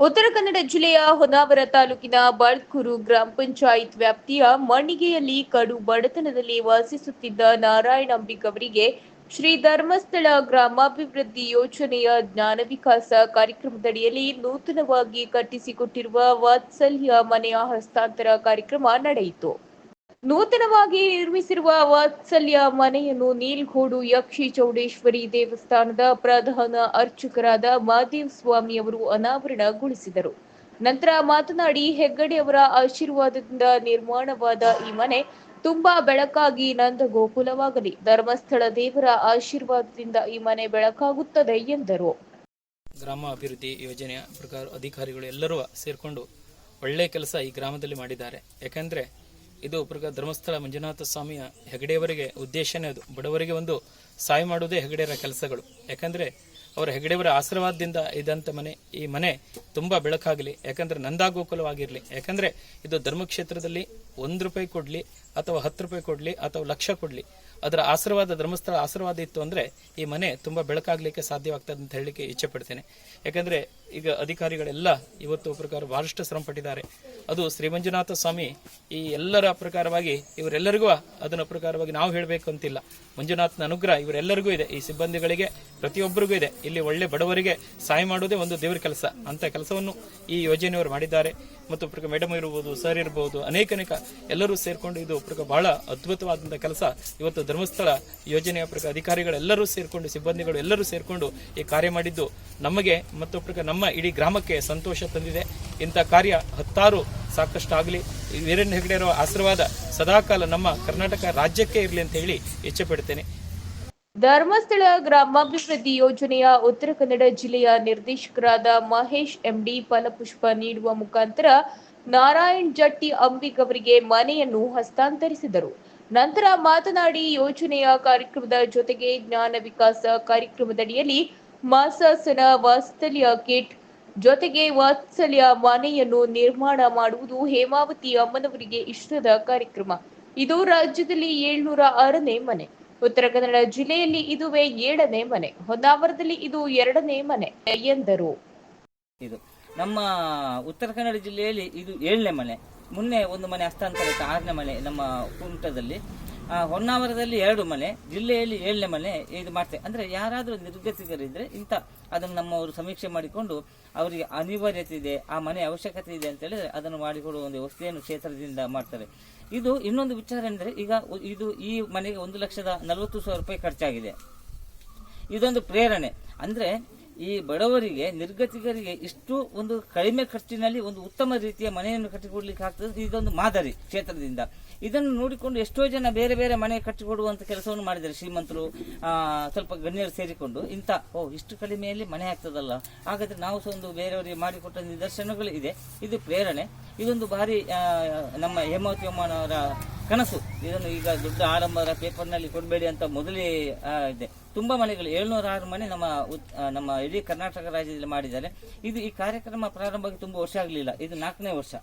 ಉತ್ತರ ಕನ್ನಡ ಜಿಲ್ಲೆಯ ಹೊನ್ನಾವರ ತಾಲೂಕಿನ ಬಾಳ್ಕೂರು ಗ್ರಾಮ ಪಂಚಾಯತ್ ವ್ಯಾಪ್ತಿಯ ಮಣಿಗೆಯಲ್ಲಿ ಕಡು ಬಡತನದಲ್ಲಿ ವಾಸಿಸುತ್ತಿದ್ದ ನಾರಾಯಣ ಅಂಬಿಕ್ ಅವರಿಗೆ ಶ್ರೀ ಧರ್ಮಸ್ಥಳ ಗ್ರಾಮಾಭಿವೃದ್ಧಿ ಯೋಜನೆಯ ಜ್ಞಾನ ವಿಕಾಸ ಕಾರ್ಯಕ್ರಮದಡಿಯಲ್ಲಿ ನೂತನವಾಗಿ ಕಟ್ಟಿಸಿಕೊಟ್ಟಿರುವ ವಾತ್ಸಲ್ಯ ಮನೆಯ ಹಸ್ತಾಂತರ ಕಾರ್ಯಕ್ರಮ ನಡೆಯಿತು. ನೂತನವಾಗಿ ನಿರ್ಮಿಸಿರುವ ವಾತ್ಸಲ್ಯ ಮನೆಯನ್ನು ನೀಲ್ಗೋಡು ಯಕ್ಷಿ ಚೌಡೇಶ್ವರಿ ದೇವಸ್ಥಾನದ ಪ್ರಧಾನ ಅರ್ಚಕರಾದ ಮಾದೇವ್ ಸ್ವಾಮಿ ಅವರು ಅನಾವರಣಗೊಳಿಸಿದರು. ನಂತರ ಮಾತನಾಡಿ ಹೆಗ್ಗಡೆ ಅವರ ಆಶೀರ್ವಾದದಿಂದ ನಿರ್ಮಾಣವಾದ ಈ ಮನೆ ತುಂಬಾ ಬೆಳಕಾಗಿ ನಂದ ಗೋಕುಲವಾಗಲಿ ಧರ್ಮಸ್ಥಳ ದೇವರ ಆಶೀರ್ವಾದದಿಂದ ಈ ಮನೆ ಬೆಳಕಾಗುತ್ತದೆ ಎಂದರು. ಗ್ರಾಮ ಅಭಿವೃದ್ಧಿ ಯೋಜನೆಯ ಪ್ರಕಾರ ಅಧಿಕಾರಿಗಳು ಎಲ್ಲರೂ ಸೇರಿಕೊಂಡು ಒಳ್ಳೆ ಕೆಲಸ ಈ ಗ್ರಾಮದಲ್ಲಿ ಮಾಡಿದ್ದಾರೆ. ಯಾಕಂದ್ರೆ ಇದು ಪ್ರಗ ಧರ್ಮಸ್ಥಳ ಮಂಜುನಾಥ ಸ್ವಾಮಿಯ ಹೆಗಡೆಯವರಿಗೆ ಉದ್ದೇಶನೇ ಅದು ಬಡವರಿಗೆ ಒಂದು ಸಹಾಯ ಮಾಡುವುದೇ ಹೆಗಡೆಯರ ಕೆಲಸಗಳು. ಯಾಕಂದ್ರೆ ಅವರ ಹೆಗಡೆಯವರ ಆಶೀರ್ವಾದದಿಂದ ಇದ್ದಂಥ ಮನೆ, ಈ ಮನೆ ತುಂಬಾ ಬೆಳಕಾಗಲಿ. ಯಾಕಂದ್ರೆ ನಂದಾಗೋಕುಲವಾಗಿರಲಿ. ಯಾಕಂದ್ರೆ ಇದು ಧರ್ಮಕ್ಷೇತ್ರದಲ್ಲಿ ಒಂದು ರೂಪಾಯಿ ಕೊಡ್ಲಿ ಅಥವಾ ಹತ್ತು ರೂಪಾಯಿ ಕೊಡ್ಲಿ ಅಥವಾ ಲಕ್ಷ ಕೊಡ್ಲಿ. ಅದರ ಆಶೀರ್ವಾದ, ಧರ್ಮಸ್ಥಳ ಆಶೀರ್ವಾದ ಇತ್ತು ಅಂದ್ರೆ ಈ ಮನೆ ತುಂಬಾ ಬೆಳಕಾಗ್ಲಿಕ್ಕೆ ಸಾಧ್ಯವಾಗ್ತದೆ ಅಂತ ಹೇಳಲಿಕ್ಕೆ ಇಚ್ಛೆ ಪಡ್ತೇನೆ. ಯಾಕಂದ್ರೆ ಈಗ ಅಧಿಕಾರಿಗಳೆಲ್ಲ ಇವತ್ತು ಪ್ರಕಾರ ಬಹಳಷ್ಟು ಶ್ರಮ ಪಟ್ಟಿದ್ದಾರೆ ಅದು ಶ್ರೀ ಮಂಜುನಾಥ ಸ್ವಾಮಿ ಈ ಎಲ್ಲರ ಪ್ರಕಾರವಾಗಿ ಇವರೆಲ್ಲರಿಗೂ ಅದನ್ನ ಪ್ರಕಾರವಾಗಿ ನಾವು ಹೇಳಬೇಕು ಅಂತಿಲ್ಲ ಮಂಜುನಾಥನ ಅನುಗ್ರಹ ಇವರೆಲ್ಲರಿಗೂ ಇದೆ. ಈ ಸಿಬ್ಬಂದಿಗಳಿಗೆ ಪ್ರತಿಯೊಬ್ಬರಿಗೂ ಇದೆ. ಇಲ್ಲಿ ಒಳ್ಳೆ ಬಡವರಿಗೆ ಸಹಾಯ ಮಾಡುವುದೇ ಒಂದು ದೇವರ ಕೆಲಸ. ಅಂತ ಕೆಲಸವನ್ನು ಈ ಯೋಜನೆಯವರು ಮಾಡಿದ್ದಾರೆ. ಮತ್ತು ಮೇಡಮ್ ಇರಬಹುದು ಸರ್ ಇರಬಹುದು ಅನೇಕ ಅನೇಕ ಎಲ್ಲರೂ ಸೇರಿಕೊಂಡು ಇದು ಪ್ರಕ ಬಹಳ ಅದ್ಭುತವಾದಂಥ ಕೆಲಸ ಇವತ್ತು ಧರ್ಮಸ್ಥಳ ಯೋಜನೆಯ ಪ್ರಕ ಅಧಿಕಾರಿಗಳೆಲ್ಲರೂ ಸೇರಿಕೊಂಡು, ಸಿಬ್ಬಂದಿಗಳು ಎಲ್ಲರೂ ಸೇರಿಕೊಂಡು ಈ ಕಾರ್ಯ ಮಾಡಿದ್ದು ನಮಗೆ ಮತ್ತು ಪ್ರಕ ನಮ್ಮ ಇಡೀ ಗ್ರಾಮಕ್ಕೆ ಸಂತೋಷ ತಂದಿದೆ. ಇಂಥ ಕಾರ್ಯ ಹತ್ತಾರು ಸಾಕಷ್ಟು ಆಗಲಿ ವೀರೇಂದ್ರ ಹೆಗಡೆ ಅವರ ಆಶೀರ್ವಾದ ಸದಾಕಾಲ ನಮ್ಮ ಕರ್ನಾಟಕ ರಾಜ್ಯಕ್ಕೆ ಇರಲಿ ಅಂತ ಹೇಳಿ ಇಚ್ಛೆ ಪಡ್ತೇನೆ ಧರ್ಮಸ್ಥಳ ಗ್ರಾಮಾಭಿವೃದ್ಧಿ ಯೋಜನೆಯ ಉತ್ತರ ಕನ್ನಡ ಜಿಲ್ಲೆಯ ನಿರ್ದೇಶಕರಾದ ಮಹೇಶ್ ಎಂಡಿ ಫಲಪುಷ್ಪ ನೀಡುವ ಮುಖಾಂತರ ನಾರಾಯಣ್ ಜಟ್ಟಿ ಅಂಬಿಕ್ ಅವರಿಗೆ ಮನೆಯನ್ನು ಹಸ್ತಾಂತರಿಸಿದರು. ನಂತರ ಮಾತನಾಡಿ ಯೋಜನೆಯ ಕಾರ್ಯಕ್ರಮದ ಜೊತೆಗೆ ಜ್ಞಾನ ವಿಕಾಸ ಕಾರ್ಯಕ್ರಮದಡಿಯಲ್ಲಿ ಮಾಸಾಸನ ವಾತ್ಸಲ್ಯ ಕಿಟ್ ಜೊತೆಗೆ ವಾತ್ಸಲ್ಯ ಮನೆಯನ್ನು ನಿರ್ಮಾಣ ಮಾಡುವುದು ಹೇಮಾವತಿ ಅಮ್ಮನವರಿಗೆ ಇಷ್ಟದ ಕಾರ್ಯಕ್ರಮ. ಇದು ರಾಜ್ಯದಲ್ಲಿ ಏಳ್ನೂರ ಆರನೇ ಮನೆ. ಉತ್ತರ ಕನ್ನಡ ಜಿಲ್ಲೆಯಲ್ಲಿ ಇದುವೇ ಏಳನೇ ಮನೆ. ಹೊನ್ನಾವರದಲ್ಲಿ ಇದು ಎರಡನೇ ಮನೆ ಎಂದರು. ಇದು ನಮ್ಮ ಉತ್ತರ ಕನ್ನಡ ಜಿಲ್ಲೆಯಲ್ಲಿ ಇದು ಏಳನೇ ಮನೆ. ಮೊನ್ನೆ ಒಂದು ಮನೆ ಹಸ್ತಾಂತರ ಆಯ್ತು ಆರನೇ ಮನೆ ನಮ್ಮ ಕುಮಟದಲ್ಲಿ. ಆ, ಹೊನ್ನಾವರದಲ್ಲಿ ಎರಡು ಮನೆ, ಜಿಲ್ಲೆಯಲ್ಲಿ ಏಳನೇ ಮನೆ ಇದು ಮಾಡ್ತೇವೆ ಅಂದ್ರೆ ಯಾರಾದರೂ ನಿರ್ಗತಿಕರಿದ್ರೆ ಇಂಥ ಅದನ್ನು ನಮ್ಮವರು ಸಮೀಕ್ಷೆ ಮಾಡಿಕೊಂಡು ಅವರಿಗೆ ಅನಿವಾರ್ಯತೆ ಇದೆ, ಆ ಮನೆ ಅವಶ್ಯಕತೆ ಇದೆ ಅಂತ ಹೇಳಿದ್ರೆ ಅದನ್ನು ಮಾಡಿಕೊಡುವ ಒಂದು ವ್ಯವಸ್ಥೆಯನ್ನು ಕ್ಷೇತ್ರದಿಂದ ಮಾಡ್ತಾರೆ. ಇದು ಇನ್ನೊಂದು ವಿಚಾರ ಎಂದರೆ ಈಗ ಇದು ಈ ಮನೆಗೆ ಒಂದು ಲಕ್ಷದ ನಲವತ್ತು ಸಾವಿರ ರೂಪಾಯಿ ಖರ್ಚಾಗಿದೆ. ಇದೊಂದು ಪ್ರೇರಣೆ. ಅಂದ್ರೆ ಈ ಬಡವರಿಗೆ, ನಿರ್ಗತಿಕರಿಗೆ ಇಷ್ಟು ಒಂದು ಕಡಿಮೆ ಖರ್ಚಿನಲ್ಲಿ ಒಂದು ಉತ್ತಮ ರೀತಿಯ ಮನೆಯನ್ನು ಕಟ್ಟಿಕೊಡ್ಲಿಕ್ಕೆ ಆಗ್ತದೆ. ಇದೊಂದು ಮಾದರಿ ಕ್ಷೇತ್ರದಿಂದ. ಇದನ್ನು ನೋಡಿಕೊಂಡು ಎಷ್ಟೋ ಜನ ಬೇರೆ ಬೇರೆ ಮನೆ ಕಟ್ಟಿಕೊಡುವಂತ ಕೆಲಸವನ್ನು ಮಾಡಿದ್ದಾರೆ. ಶ್ರೀಮಂತರು ಸ್ವಲ್ಪ ಗಣ್ಯರು ಸೇರಿಕೊಂಡು. ಇಂಥ, ಓ, ಇಷ್ಟು ಕಡಿಮೆಯಲ್ಲಿ ಮನೆ ಆಗ್ತದಲ್ಲ. ಹಾಗಾದ್ರೆ ನಾವು ಸಹ ಒಂದು ಬೇರೆಯವರಿಗೆ ಮಾಡಿಕೊಟ್ಟ ನಿದರ್ಶನಗಳು ಇದೆ. ಇದು ಪ್ರೇರಣೆ. ಇದೊಂದು ಭಾರಿ ನಮ್ಮ ಹೇಮಾವತಿ ಅಮ್ಮನವರ ಕನಸು. ಇದನ್ನು ಈಗ ದೊಡ್ಡ ಆರಂಭದ ಪೇಪರ್ನಲ್ಲಿ ಕೊಡಬೇಡಿ ಅಂತ ಮೊದಲೇ ಇದೆ. ತುಂಬ ಮನೆಗಳು ಏಳ್ನೂರ ಆರು ಮನೆ ನಮ್ಮ ನಮ್ಮ ಇಡೀ ಕರ್ನಾಟಕ ರಾಜ್ಯದಲ್ಲಿ ಮಾಡಿದ್ದಾರೆ. ಇದು ಈ ಕಾರ್ಯಕ್ರಮ ಪ್ರಾರಂಭವಾಗಿ ತುಂಬ ವರ್ಷ ಆಗಲಿಲ್ಲ. ಇದು ನಾಲ್ಕನೇ ವರ್ಷ.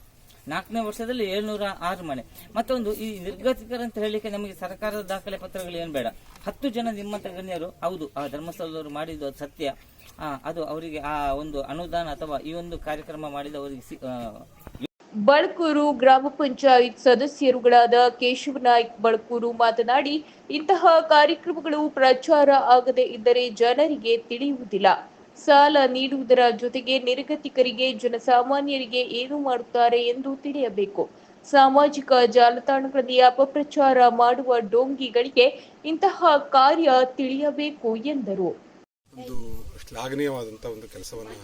ನಾಲ್ಕನೇ ವರ್ಷದಲ್ಲಿ ಏಳ್ನೂರ ಆರು ಮನೆ. ಮತ್ತೊಂದು, ಈ ನಿರ್ಗತಿಕರು ಅಂತ ಹೇಳಲಿಕ್ಕೆ ನಮಗೆ ಸರ್ಕಾರದ ದಾಖಲೆ ಪತ್ರಗಳು ಏನು ಬೇಡ. ಹತ್ತು ಜನ ನಿಮ್ಮಂತ ಗಣ್ಯರು, ಹೌದು, ಆ ಧರ್ಮಸ್ಥಳದವರು ಮಾಡಿದ್ದು ಅದು ಸತ್ಯ. ಅದು ಅವರಿಗೆ ಆ ಒಂದು ಅನುದಾನ ಅಥವಾ ಈ ಒಂದು ಕಾರ್ಯಕ್ರಮ ಮಾಡಿದ ಅವರಿಗೆ ಬಳಕೂರು ಗ್ರಾಮ ಪಂಚಾಯತ್ ಸದಸ್ಯರುಗಳಾದ ಕೇಶವನಾಯ್ಕ ಬಳಕೂರು ಮಾತನಾಡಿ, ಇಂತಹ ಕಾರ್ಯಕ್ರಮಗಳು ಪ್ರಚಾರ ಆಗದೆ ಇದ್ದರೆ ಜನರಿಗೆ ತಿಳಿಯುವುದಿಲ್ಲ. ಸಾಲ ನೀಡುವುದರ ಜೊತೆಗೆ ನಿರ್ಗತಿಕರಿಗೆ, ಜನಸಾಮಾನ್ಯರಿಗೆ ಏನು ಮಾಡುತ್ತಾರೆ ಎಂದು ತಿಳಿಯಬೇಕು. ಸಾಮಾಜಿಕ ಜಾಲತಾಣಗಳಲ್ಲಿ ಅಪಪ್ರಚಾರ ಮಾಡುವ ಡೋಂಗಿಗಳಿಗೆ ಇಂತಹ ಕಾರ್ಯ ತಿಳಿಯಬೇಕು ಎಂದರು. ಶ್ಲಾಘನೀಯವಾದಂಥ ಒಂದು ಕೆಲಸವನ್ನು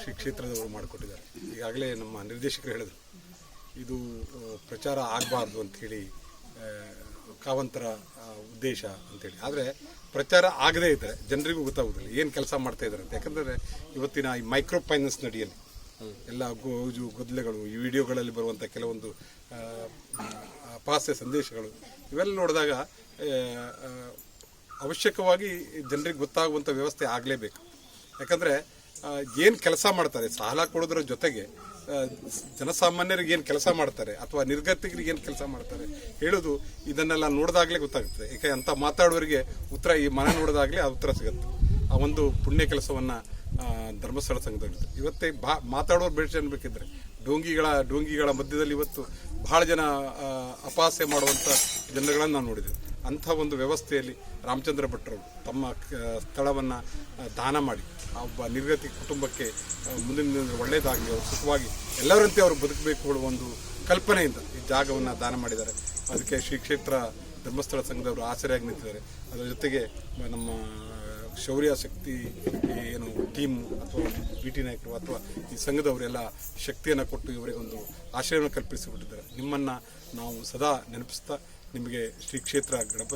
ಶ್ರೀ ಕ್ಷೇತ್ರದವರು ಮಾಡಿಕೊಟ್ಟಿದ್ದಾರೆ. ಈಗಾಗಲೇ ನಮ್ಮ ನಿರ್ದೇಶಕರು ಹೇಳಿದರು, ಇದು ಪ್ರಚಾರ ಆಗಬಾರ್ದು ಅಂಥೇಳಿ ಕಾವಂತರ ಉದ್ದೇಶ ಅಂತೇಳಿ ಆದರೆ ಪ್ರಚಾರ ಆಗದೇ ಇದ್ದರೆ ಜನರಿಗೂ ಗೊತ್ತಾಗೋದಿಲ್ಲ ಏನು ಕೆಲಸ ಮಾಡ್ತಾ ಇದ್ದಾರೆ ಅಂತ. ಯಾಕಂದರೆ ಇವತ್ತಿನ ಈ ಮೈಕ್ರೋ ಫೈನಾನ್ಸ್ ನಡಿಯಲ್ಲಿ ಎಲ್ಲ ಗೋಜು ಗೊದಲೆಗಳು, ಈ ವಿಡಿಯೋಗಳಲ್ಲಿ ಬರುವಂಥ ಕೆಲವೊಂದು ಪಾಸ್ಯ ಸಂದೇಶಗಳು, ಇವೆಲ್ಲ ನೋಡಿದಾಗ ಅವಶ್ಯಕವಾಗಿ ಜನರಿಗೆ ಗೊತ್ತಾಗುವಂಥ ವ್ಯವಸ್ಥೆ ಆಗಲೇಬೇಕು. ಯಾಕಂದರೆ ಏನು ಕೆಲಸ ಮಾಡ್ತಾರೆ, ಸಾಲ ಕೊಡೋದ್ರ ಜೊತೆಗೆ ಜನಸಾಮಾನ್ಯರಿಗೆ ಏನು ಕೆಲಸ ಮಾಡ್ತಾರೆ, ಅಥವಾ ನಿರ್ಗತಿಕರಿಗೆ ಏನು ಕೆಲಸ ಮಾಡ್ತಾರೆ, ಹೇಳೋದು ಇದನ್ನೆಲ್ಲ ನೋಡಿದಾಗಲೇ ಗೊತ್ತಾಗುತ್ತೆ. ಯಾಕೆ ಅಂತ ಮಾತಾಡೋರಿಗೆ ಉತ್ತರ ಈ ಮನೆ ನೋಡಿದಾಗಲೇ ಆ ಉತ್ತರ ಸಿಗುತ್ತೆ. ಆ ಒಂದು ಪುಣ್ಯ ಕೆಲಸವನ್ನು ಧರ್ಮಸ್ಥಳ ಸಂಘದಲ್ಲಿ ಇವತ್ತೇ ಬಾ, ಮಾತಾಡೋರು ಬೇಡ ಅನ್ಬೇಕಿದ್ರೆ, ಡೋಂಗಿಗಳ ಡೋಂಗಿಗಳ ಮಧ್ಯದಲ್ಲಿ ಇವತ್ತು ಬಹಳ ಜನ ಅಪಾಸೆ ಮಾಡುವಂಥ ಜನಗಳನ್ನು ನಾವು ನೋಡಿದ್ದೇವೆ. ಅಂಥ ಒಂದು ವ್ಯವಸ್ಥೆಯಲ್ಲಿ ರಾಮಚಂದ್ರ ಭಟ್ರು ತಮ್ಮ ಸ್ಥಳವನ್ನು ದಾನ ಮಾಡಿ, ಆ ಒಬ್ಬ ನಿರ್ಗತಿ ಕುಟುಂಬಕ್ಕೆ ಮುಂದಿನ ದಿನ ಒಳ್ಳೆಯದಾಗಲಿ, ಅವರು ಸುಖವಾಗಿ ಎಲ್ಲರಂತೆ ಅವರು ಬದುಕಬೇಕು ಅನ್ನೋ ಒಂದು ಕಲ್ಪನೆಯಿಂದ ಈ ಜಾಗವನ್ನು ದಾನ ಮಾಡಿದ್ದಾರೆ. ಅದಕ್ಕೆ ಶ್ರೀ ಕ್ಷೇತ್ರ ಧರ್ಮಸ್ಥಳ ಸಂಘದವರು ಆಸರೆಯಾಗಿ ನಿಂತಿದ್ದಾರೆ. ಅದರ ಜೊತೆಗೆ ನಮ್ಮ ಶೌರ್ಯ ಶಕ್ತಿ ಏನು, ಟೀಮ್ ಅಥವಾ ಬಿ ಟಿ ನಾಯಕರು ಅಥವಾ ಈ ಸಂಘದವರೆಲ್ಲ ಶಕ್ತಿಯನ್ನು ಕೊಟ್ಟು ಇವರಿಗೆ ಒಂದು ಆಶ್ರಯವನ್ನು ಕಲ್ಪಿಸಿಬಿಟ್ಟಿದ್ದಾರೆ. ನಿಮ್ಮನ್ನು ನಾವು ಸದಾ ನೆನಪಿಸ್ತಾ ನಿಮಗೆ ಶ್ರೀ ಕ್ಷೇತ್ರ ಗಣಪ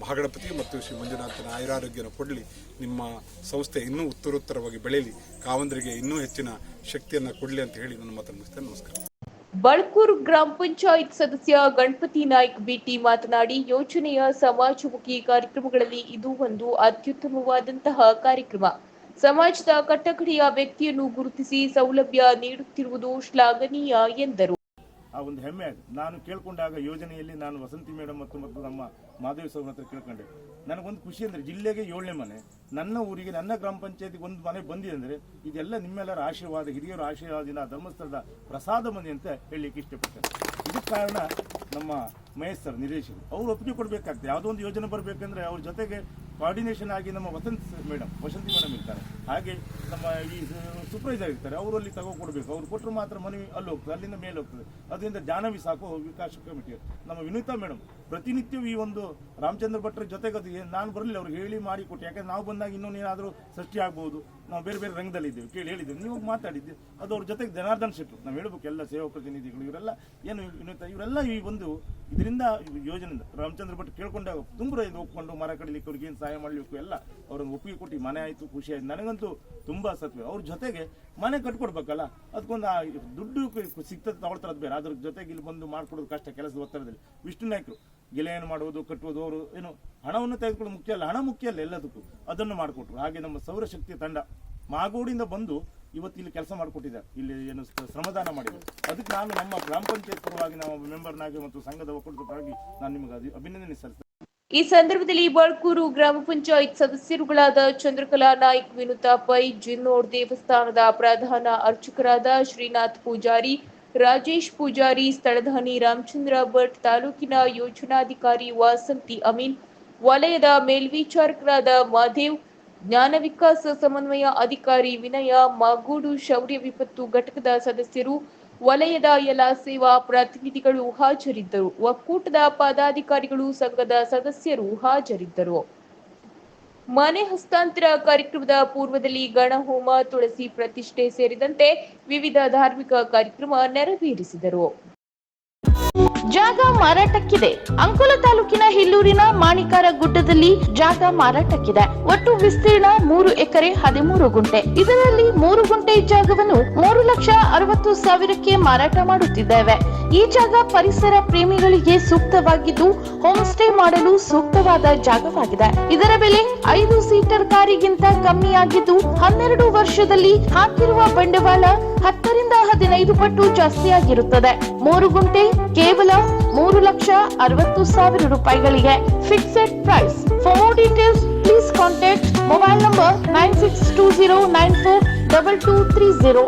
ಮಹಾಗಣಪತಿ ಮತ್ತು ಶ್ರೀ ಮಂಜುನಾಥನ ಆಯುರಾರೋಗ್ಯನ ಕೊಡಲಿ. ನಿಮ್ಮ ಸಂಸ್ಥೆ ಇನ್ನೂ ಉತ್ತರೋತ್ತರವಾಗಿ ಬೆಳೆಯಲಿ. ಕಾವಂದರಿಗೆ ಇನ್ನೂ ಹೆಚ್ಚಿನ ಶಕ್ತಿಯನ್ನು ಕೊಡಲಿ ಅಂತ ಹೇಳಿ ನನ್ನ ಮಾತನ್ನು ಮುಗಿಸ್ತೇನೆ. ನಮಸ್ಕಾರ. ಬಳ್ಕೂರು ಗ್ರಾಮ ಪಂಚಾಯತ್ ಸದಸ್ಯ ಗಣಪತಿ ನಾಯ್ಕ್ ಬಿಟಿ ಮಾತನಾಡಿ, ಯೋಜನೆಯ ಸಮಾಜಮುಖಿ ಕಾರ್ಯಕ್ರಮಗಳಲ್ಲಿ ಇದು ಒಂದು ಅತ್ಯುತ್ತಮವಾದಂತಹ ಕಾರ್ಯಕ್ರಮ. ಸಮಾಜದ ಕಟ್ಟಕಡೆಯ ವ್ಯಕ್ತಿಯನ್ನು ಗುರುತಿಸಿ ಸೌಲಭ್ಯ ನೀಡುತ್ತಿರುವುದು ಶ್ಲಾಘನೀಯ ಎಂದರು. ಆ ಒಂದು ಹೆಮ್ಮೆ ನಾನು ಕೇಳ್ಕೊಂಡಾಗ ಯೋಜನೆಯಲ್ಲಿ ನಾನು ವಸಂತಿ ಮೇಡಮ್ ಮತ್ತು ಮತ್ತು ನಮ್ಮ ಮಾಧವಿ ಸೌರ ಹತ್ರ ಕೇಳ್ಕೊಂಡೆ. ನನಗೊಂದು ಖುಷಿ ಅಂದರೆ ಜಿಲ್ಲೆಗೆ ಏಳನೇ ಮನೆ, ನನ್ನ ಊರಿಗೆ, ನನ್ನ ಗ್ರಾಮ ಪಂಚಾಯತಿಗೆ ಒಂದು ಮನೆ ಬಂದಿದೆ ಅಂದರೆ ಇದೆಲ್ಲ ನಿಮ್ಮೆಲ್ಲರ ಆಶೀರ್ವಾದ, ಹಿರಿಯರ ಆಶೀರ್ವಾದದಿಂದ ಧರ್ಮಸ್ಥಳದ ಪ್ರಸಾದ ಮನೆ ಅಂತ ಹೇಳಲಿಕ್ಕೆ ಇಷ್ಟಪಡ್ತೇನೆ. ಇದಕ್ಕೆ ಕಾರಣ ನಮ್ಮ ಮಹೇಶ್ ಸರ್ ನಿರ್ದೇಶಕರು ಅವ್ರು ಒಪ್ಪಿಗೆ ಕೊಡಬೇಕಾಗ್ತದೆ. ಯಾವುದೋ ಒಂದು ಯೋಜನೆ ಬರಬೇಕಂದ್ರೆ ಅವ್ರ ಜೊತೆಗೆ ಕೋಆರ್ಡಿನೇಷನ್ ಆಗಿ ನಮ್ಮ ವಸಂತ ಮೇಡಮ್ ವಸಂತಿ ಮೇಡಮ್ ಇರ್ತಾರೆ. ಹಾಗೆ ನಮ್ಮ ಈ ಸೂಪರ್ವೈಸರ್ ಇರ್ತಾರೆ. ಅವರು ಅಲ್ಲಿ ತಗೋ ಕೊಡಬೇಕು. ಅವ್ರು ಕೊಟ್ಟರು ಮಾತ್ರ ಮನವಿ ಅಲ್ಲಿ ಹೋಗ್ತದೆ, ಅಲ್ಲಿಂದ ಮೇಲೆ ಹೋಗ್ತದೆ. ಅದರಿಂದ ಜಾಹ್ನವಿ ಸಾಕು ವಿಕಾಸ ಕಮಿಟಿ ನಮ್ಮ ವಿನೀತಾ ಮೇಡಮ್ ಪ್ರತಿನಿತ್ಯವೂ ಈ ಒಂದು ರಾಮಚಂದ್ರ ಭಟ್ರ ಜೊತೆಗೆ ಅದು ಏನ್- ನಾನು ಬರಲಿಲ್ಲ, ಅವ್ರಿಗೆ ಹೇಳಿ ಮಾಡಿ ಕೊಟ್ಟು. ಯಾಕಂದ್ರೆ ನಾವು ಬಂದಾಗ ಇನ್ನೊಂದು ಏನಾದರೂ ಸೃಷ್ಟಿ ಆಗ್ಬೋದು. ನಾವು ಬೇರೆ ಬೇರೆ ರಂಗದಲ್ಲಿ ಇದ್ದೇವೆ ಕೇಳಿ ಹೇಳಿದ್ದೇವೆ. ನೀವು ಮಾತಾಡಿದ್ದೆ. ಅದು ಅವ್ರ ಜೊತೆಗೆ ಜನಾರ್ದನ್ ಶೆಟ್ಟರು. ನಾವು ಹೇಳ್ಬೇಕು, ಎಲ್ಲ ಸೇವಾ ಪ್ರತಿನಿಧಿಗಳು, ಇವರೆಲ್ಲ ಏನು ಇವರೆಲ್ಲ ಈ ಒಂದು ಇದರಿಂದ ಯೋಜನೆಯಿಂದ ರಾಮಚಂದ್ರ ಭಟ್ ಕೇಳ್ಕೊಂಡಾಗ ತುಂಬ ಇದು ಒಪ್ಕೊಂಡು ಮರ ಕಡಿಲಿಕ್ಕೆ ಅವ್ರಿಗೆ ಏನು ಸಹಾಯ ಮಾಡಲಿಕ್ಕೆ ಎಲ್ಲ ಅವ್ರನ್ನ ಒಪ್ಪಿಗೆ ಕೊಟ್ಟು ಮನೆ ಆಯಿತು, ಖುಷಿ ಆಯ್ತು. ನನಗಂತೂ ತುಂಬ ಸತ್ವೆ. ಅವ್ರ ಜೊತೆಗೆ ಮನೆ ಕಟ್ಕೊಡ್ಬೇಕಲ್ಲ? ಅದಕ್ಕೊಂದು ದುಡ್ಡು ಸಿಗ್ತದೆ ತಗೊಳ್ತಾರೆ. ಅದು ಬೇರೆ. ಅದ್ರ ಜೊತೆಗೆ ಇಲ್ಲಿ ಬಂದು ಮಾಡ್ಕೊಡೋದು ಕಷ್ಟ, ಕೆಲಸದ ಒತ್ತಡದಲ್ಲಿ. ವಿಷ್ಣು ನಾಯಕರು ಗೆಲೆಯನ್ನು ಮಾಡುವುದು, ಕಟ್ಟುವುದು, ಅವರು ಏನು ಹಣವನ್ನು ತೆಗೆದುಕೊಳ್ಳೋದು ಮುಖ್ಯ ಅಲ್ಲ. ಹಣ ಮುಖ್ಯ ಅಲ್ಲ ಎಲ್ಲದಕ್ಕೂ. ಅದನ್ನು ಮಾಡಿಕೊಟ್ರು. ಹಾಗೆ ನಮ್ಮ ಸೌರಶಕ್ತಿ ತಂಡ ಮಾಗೋಡಿಂದ ಬಂದು ಇವತ್ತು ಇಲ್ಲಿ ಕೆಲಸ ಮಾಡಿಕೊಟ್ಟಿದ್ದಾರೆ ಇಲ್ಲಿ ಏನು ಶ್ರಮದಾನ ಮಾಡಿದ್ದಾರೆ ಅದಕ್ಕೆ ನಾನು ನಮ್ಮ ಗ್ರಾಮ ಪಂಚಾಯತ್ ಪರವಾಗಿ ನಾವು ಮೆಂಬರ್ನಾಗಿ ಮತ್ತು ಸಂಘದ ಒಕ್ಕೂಟದ ಪರವಾಗಿ ನಾನು ನಿಮಗೆ ಅಭಿನಂದನೆ ಸಲ್ಲಿಸ್ತೇನೆ. ಈ ಸಂದರ್ಭದಲ್ಲಿ ಬಳ್ಕೂರು ಗ್ರಾಮ ಪಂಚಾಯತ್ ಸದಸ್ಯರುಗಳಾದ ಚಂದ್ರಕಲಾ ನಾಯ್ಕ್, ವಿನುತಾ ಪೈ ಜಿನ್ನೋಡ್ ದೇವಸ್ಥಾನದ ಪ್ರಧಾನ ಅರ್ಚಕರಾದ ಶ್ರೀನಾಥ್ ಪೂಜಾರಿ ರಾಜೇಶ್ ಪೂಜಾರಿ, ಸ್ಥಳಧಾನಿ ರಾಮಚಂದ್ರ ಭಟ್, ತಾಲೂಕಿನ ಯೋಜನಾಧಿಕಾರಿ ವಾಸಂತಿ ಅಮೀನ್, ವಲಯದ ಮೇಲ್ವಿಚಾರಕರಾದ ಮಾದೇವ್, ಜ್ಞಾನ ವಿಕಾಸ ಸಮನ್ವಯ ಅಧಿಕಾರಿ ವಿನಯ, ಮಾಗೂಡು ಶೌರ್ಯ ವಿಪತ್ತು ಘಟಕದ ಸದಸ್ಯರು, ವಲಯದ ಎಲ್ಲ ಸೇವಾ ಪ್ರತಿನಿಧಿಗಳು ಹಾಜರಿದ್ದರು. ಒಕ್ಕೂಟದ ಪದಾಧಿಕಾರಿಗಳು ಸಂಘದ ಸದಸ್ಯರು ಹಾಜರಿದ್ದರು. ಮನೆ ಹಸ್ತಾಂತರ ಕಾರ್ಯಕ್ರಮದ ಪೂರ್ವದಲ್ಲಿ ಗಣಹೋಮ, ತುಳಸಿ ಪ್ರತಿಷ್ಠೆ ಸೇರಿದಂತೆ ವಿವಿಧ ಧಾರ್ಮಿಕ ಕಾರ್ಯಕ್ರಮ ನೆರವೇರಿಸಿದರು. ಜಾಗ ಮಾರಾಟಕ್ಕಿದೆ. ಅಂಕೋಲ ತಾಲೂಕಿನ ಹಿಲ್ಲೂರಿನ ಮಾಣಿಕಾರ ಗುಡ್ಡದಲ್ಲಿ ಜಾಗ ಮಾರಾಟಕ್ಕಿದೆ. ಒಟ್ಟು ವಿಸ್ತೀರ್ಣ ಮೂರು ಎಕರೆ ಹದಿಮೂರು ಗುಂಟೆ. ಇದರಲ್ಲಿ ಮೂರು ಗುಂಟೆ ಜಾಗವನ್ನು ಮೂರು ಲಕ್ಷ ಅರವತ್ತು ಸಾವಿರಕ್ಕೆ ಮಾರಾಟ ಮಾಡುತ್ತಿದ್ದೇವೆ. ಈ ಜಾಗ ಪರಿಸರ ಪ್ರೇಮಿಗಳಿಗೆ ಸೂಕ್ತವಾಗಿದ್ದು ಹೋಮ್ ಸ್ಟೇ ಮಾಡಲು ಸೂಕ್ತವಾದ ಜಾಗವಾಗಿದೆ. ಇದರ ಬೆಲೆ ಐದು ಸೀಟರ್ ಕಾರಿಗಿಂತ ಕಮ್ಮಿಯಾಗಿದ್ದು, ಹನ್ನೆರಡು ವರ್ಷದಲ್ಲಿ ಹಾಕಿರುವ ಬಂಡವಾಳ ಹತ್ತರಿಂದ ಹದಿನೈದು ಪಟ್ಟು ಜಾಸ್ತಿಯಾಗಿರುತ್ತದೆ. ಮೂರು ಗುಂಟೆ ಕೇವಲ ಮೂರು ಲಕ್ಷ ಅರವತ್ತು ಸಾವಿರ ರೂಪಾಯಿಗಳಿಗೆ fixed price for more details please contact mobile number nine six two zero nine four double two three zero